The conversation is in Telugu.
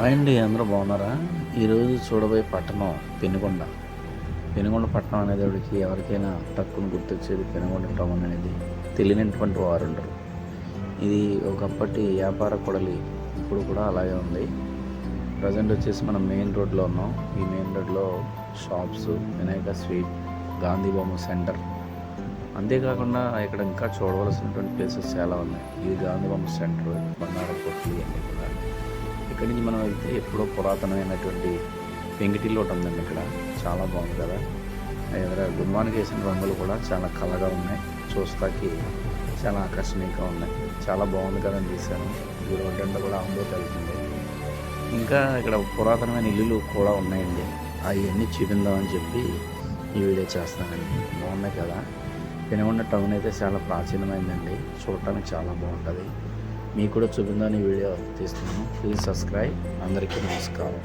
హాయ్ అండి అందరూ బాగున్నారా? ఈరోజు చూడబోయే పట్టణం పెనుగొండ. పెనుగొండ పట్టణం అనేటప్పటికి ఎవరికైనా తక్కువ గుర్తొచ్చేది పెనుగొండ టౌన్ అనేది తెలియనటువంటి వారు ఉండరు. ఇది ఒకప్పటి వ్యాపార కొడలి ఇప్పుడు కూడా అలాగే ఉంది. ప్రజెంట్ వచ్చేసి మనం మెయిన్ రోడ్లో ఉన్నాం. ఈ మెయిన్ రోడ్లో షాప్స్ వినాయక స్వీట్ గాంధీ బొమ్మ సెంటర్. అంతేకాకుండా ఇక్కడ ఇంకా చూడవలసినటువంటి ప్లేసెస్ చాలా ఉన్నాయి. ఇది గాంధీ బొమ్మ సెంటర్ బంగారం కొట్లు ఇవన్నీ కూడా. ఇక్కడి నుంచి మనం వెళ్తే ఎప్పుడో పురాతనమైనటువంటి వెంకటి లోటు ఉందండి ఇక్కడ. చాలా బాగుంది కదా. ఎదుర గుమ్మానికి వేసిన రంగులు కూడా చాలా కలగా ఉన్నాయి. చూస్తాకి చాలా ఆకర్షణీయంగా ఉన్నాయి. చాలా బాగుంది కదా అని తీశాను ఈ రోడ్డు కూడా ఆంబో తగ్గుతుంది ఇంకా ఇక్కడ పురాతనమైన ఇల్లులు కూడా ఉన్నాయండి. అవన్నీ చూపిందామని చెప్పి ఈ వీడియో చేస్తానండి బాగున్నాయి కదా. పెనుగొండ టౌన్ అయితే చాలా ప్రాచీనమైందండి. చూడటానికి చాలా బాగుంటుంది. మీకు కూడా చూపిందని వీడియో తీస్తున్నాను. ప్లీజ్ సబ్స్క్రైబ్ అందరికీ నమస్కారం.